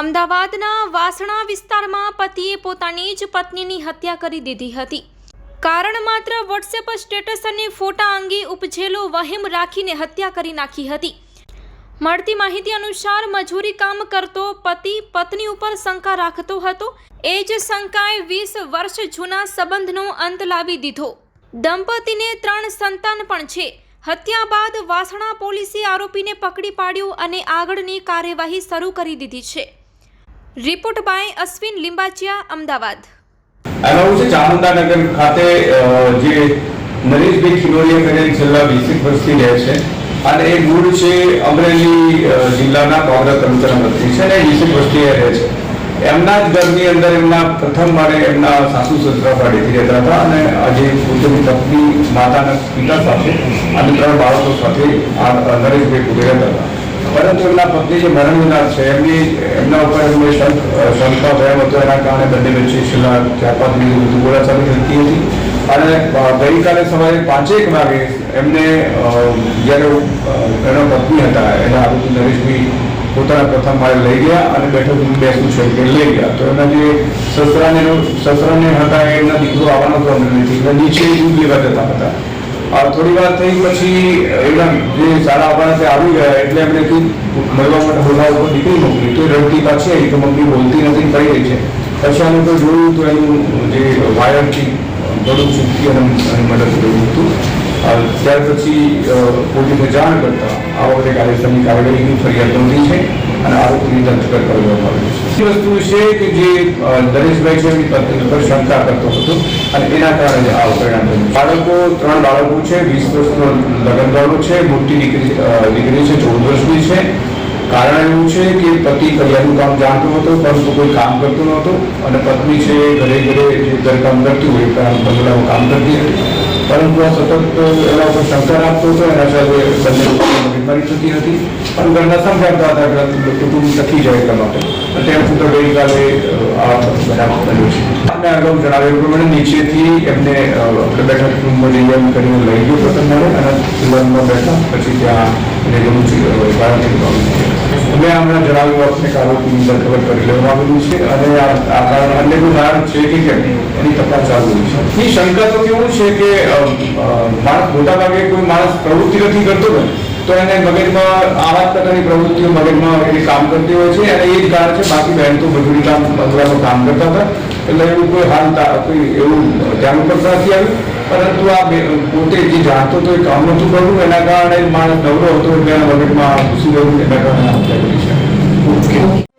અમદાવાદના વાસણા વિસ્તારમાં પતિએ પોતાની જ પત્નીની હત્યા કરી દીધી હતી. કારણ માત્ર વોટ્સએપ સ્ટેટસ અને ફોટા અંગે ઉપજેલો વહેમ રાખીને હત્યા કરી નાખી હતી. મળતી માહિતી અનુસાર મજૂરી કામ કરતો પતિ પત્ની ઉપર શંકા રાખતો હતો. એ જ શંકાએ વીસ વર્ષ જૂના સંબંધનો અંત લાવી દીધો. દંપતીને ત્રણ સંતાન પણ છે. હત્યા બાદ વાસણા પોલીસે આરોપીને પકડી પાડ્યો અને આગળની કાર્યવાહી શરૂ કરી દીધી છે. Report by Ashwin Limbachiya, Ahmedabad. એમાં છે, ચામુંડાનગર ખાતે જે નરેશભાઈ ખિલોડિયા કરીને છેલ્લા વીસેક વર્ષથી રહે છે અને એ મૂળ છે અમરેલી જિલ્લાના કોંગ્રેસ તંત્ર મંત્રી છે અને વીસેક વર્ષથી રહે છે. એમના જ ઘરની અંદર એમના પ્રથમ મારે એમના સાસુ સસરા પાડેથી રહેતા હતા અને આજે પોતાની પત્ની માતાના પિતા સાથે અને ત્રણ બાળકો સાથે આ નરેશભાઈ પૂરે રહેતા હતા. પરંતુ એમના પત્ની જે મરણજનાર છે, એમની એમના ઉપર એમને શંક ભય હતો. એના કારણે બંને વચ્ચે છેલ્લા ચાર પાંચ મિનિટ સુધી બોલાચાલી થતી હતી. અને ગઈકાલે સવારે પાંચેક વાગે એમને જ્યારે એના પત્ની હતા, એના આરોપી નરેશભાઈ પોતાના પ્રથમ માળે લઈ ગયા અને બેઠક બેસવું છે કે લઈ ગયા. તો એના જે સસરાને સસરાને હતા એમના દીકરો આવવાનો હતો અમરેલીથી એટલે નીચે દૂધ લેવા જતા હતા. આ થોડી વાર થઈ પછી એમના જે સારા આપણા ત્યાં આવી ગયા, એટલે એમણે મળવા માટે બોલાવ ઉપર દીકરી મોકલી તો રડતી પાછી આવી તો મમ્મી બોલતી નથી પડી રહી છે. પછી અમે તો જોયું તો એનું જે વાયરથી ગળું ચૂકી અને મદદ કર્યું હતું ત્યાર પછી પોલીસને જાણ કરતા આ વખતે કાર્યક્રમની કાર્યવાહીની ફરિયાદ નોંધી છે અને આરોપીની ધરપકડ કરવામાં આવી છે. બીજી વસ્તુ છે કે જે દરેશભાઈ છે, એમની પત્ની ઉપર શંકા કરતો હતો અને એના કારણે આ પરિણામ બન્યું. બાળકો, ત્રણ બાળકો છે, વીસ વર્ષનો લગ્નગાળો છે, મોટી દીકરી દીકરી છે, ચૌદ વર્ષની છે. કારણ એવું છે કે પતિ કરિયાનું કામ જાણતો હતો, પરંતુ કોઈ કામ કરતો નહોતો અને પત્ની છે ઘરે ઘરે જે ઘરકામ કરતી હોય બંગલામાં કામ કરતી હતી. પરંતુ આ સતત એના ઉપર શંકા રાખતો હતો એના સાથે બંને બીમારી થતી હતી. પણ ઘરના સમજાવતા હતા કે કુટુંબ ટકી જાય એટલા માટે. અને તેમ છતાં ગઈકાલે આ બનાવ બન્યો છે. અમે અગાઉ જણાવ્યું પ્રમાણે નીચેથી એમને આપણે બેઠક રૂમમાં લઈ કરીને લઈ ગયો પ્રસંગ અને સિલવરમાં બેઠા. પછી ત્યાં એને ગમું છે અમે હમણાં જણાવ્યું આપને કે આરોપીની ધરપકડ કરી લેવામાં આવેલું છે અને આ કારણ અન્ય કોઈ કારણ છે કે કેમ એની તપાસ ચાલુ છે. એ શંકા તો કેવું છે કે માણસ મોટા ભાગે કોઈ માણસ પ્રવૃત્તિ નથી કરતો ને, તો એને મગજમાં આવા પ્રકારની પ્રવૃત્તિઓ મગજમાં એ કામ કરતી હોય છે. અને એ જ કારણ છે, બાકી બહેન તો મજૂરી કામ બંગલામાં કામ કરતા હતા. એટલે એવું કોઈ હાલ કોઈ એવું ધ્યાન ઉપર નથી આવ્યું. પરંતુ આ પોતે જે જાણતો હતો એ કામ નહોતું કરવું એના કારણે માણસ નવરો હતો એટલે મગજમાં ઘૂસી ગયું એના કારણે હત્યા કરી છે. ઓકે.